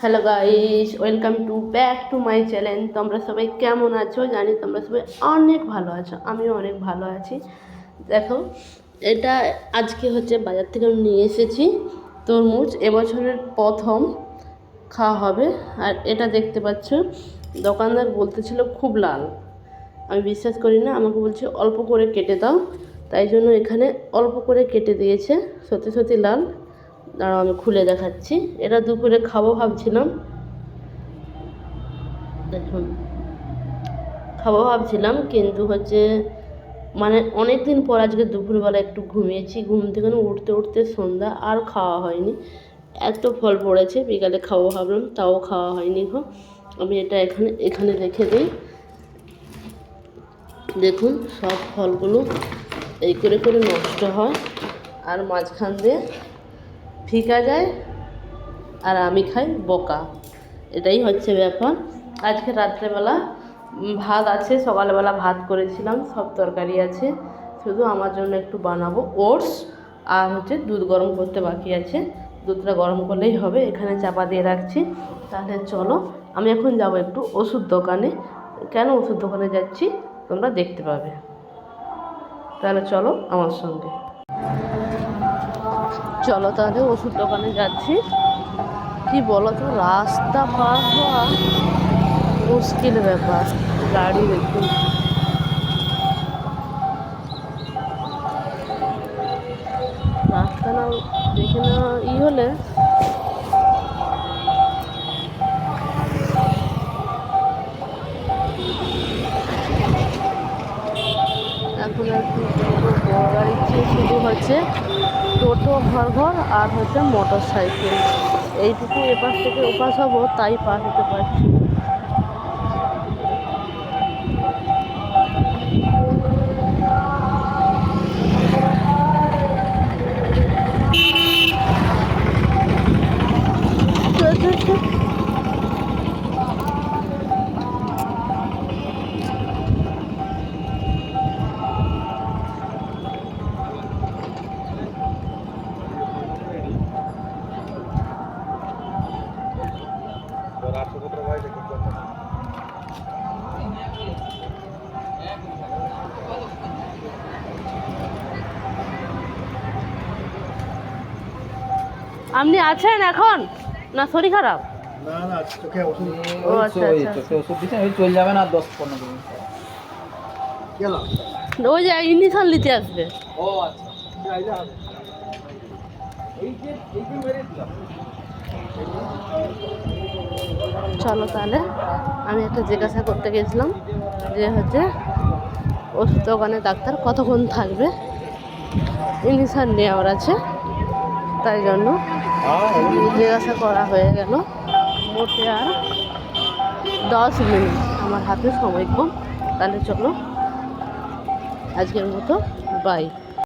Hello guys welcome to back to my channel তোমরা সবাই কেমন আছো? জানি তোমরা সবাই অনেক ভালো আছো। আমিও অনেক ভালো আছি। দেখো, এটা আজকে হচ্ছে বাজার থেকে আমি নিয়ে এসেছি তরমুজ। এবছরের প্রথম খাওয়া হবে। আর এটা দেখতে পাচ্ছ, দোকানদার বলতেছিল খুব লাল। আমি বিশ্বাস করি না, আমাকে বলছে অল্প করে কেটে দাও। তাই জন্য এখানে অল্প করে কেটে দিয়েছে, সত্যি সত্যি লাল। দাঁড়াও, আমি খুলে দেখাচ্ছি। এটা দুপুরে খাব ভাবছিলাম। দেখুন। খাব ভাবছিলাম, কিন্তু হচ্ছে মানে অনেক দিন পর আজকে দুপুরবেলা একটু ঘুমিয়েছি। ঘুম থেকে উঠতে উঠতে সন্ধ্যা আর খাওয়া হয়নি। এত ফল পড়েছে, বিকালে খাব ভাবলাম, তাও খাওয়া হয়নি গো। আমি এটা এখানে এখানে রেখে দিই। দেখুন, সব ফলগুলো এই করে করে নষ্ট হয়। আর মাঝখান দিয়ে ফিকা যায় আর আমি খাই বোকা। এটাই হচ্ছে ব্যাপার। আজকে রাত্রেবেলা ভাত আছে, সকালবেলা ভাত করেছিলাম, সব তরকারি আছে। শুধু আমার জন্য একটু বানাবো ওটস আর হচ্ছে দুধ গরম করতে বাকি আছে। দুধটা গরম করলেই হবে, এখানে চাপা দিয়ে রাখছি। তাহলে চলো, আমি এখন যাব একটু ওষুধ দোকানে। কেন ওষুধ দোকানে যাচ্ছি? তোমরা দেখতে পাবে। তাহলে চলো আমার সঙ্গে। চলো তাহলে ওষুধ দোকানে যাচ্ছি। কি বলো তো রাস্তা পার হওয়া মুশকিল ব্যাপার, গাড়ি দেখুন রাস্তা না, দেখে না ই হলে হচ্ছে টোটো ঘর ঘর আর হচ্ছে মোটর সাইকেল এইটুকু এপাশ থেকে ওপাশ হব, তাই পার হতে পারছি না। আপনি আছেন এখন? না শরীর খারাপ? না না চোখে ওষুধ ও আচ্ছা ওই আচ্ছা। যে ইঞ্জেকশন নিতে আসবে। ও আচ্ছা। চলো তাহলে আমি একটা জিজ্ঞাসা করতে গেছিলাম যে হচ্ছে ওষুধ দোকানে ডাক্তার কতক্ষণ থাকবে? ইঞ্জেকশন নেওয়ার আছে। তাই জন্য জিজ্ঞাসা করা হয়ে গেল। মোটে আর দশ মিনিট আমার হাতে সময় কম। তাহলে চলো, আজকের মতো বাই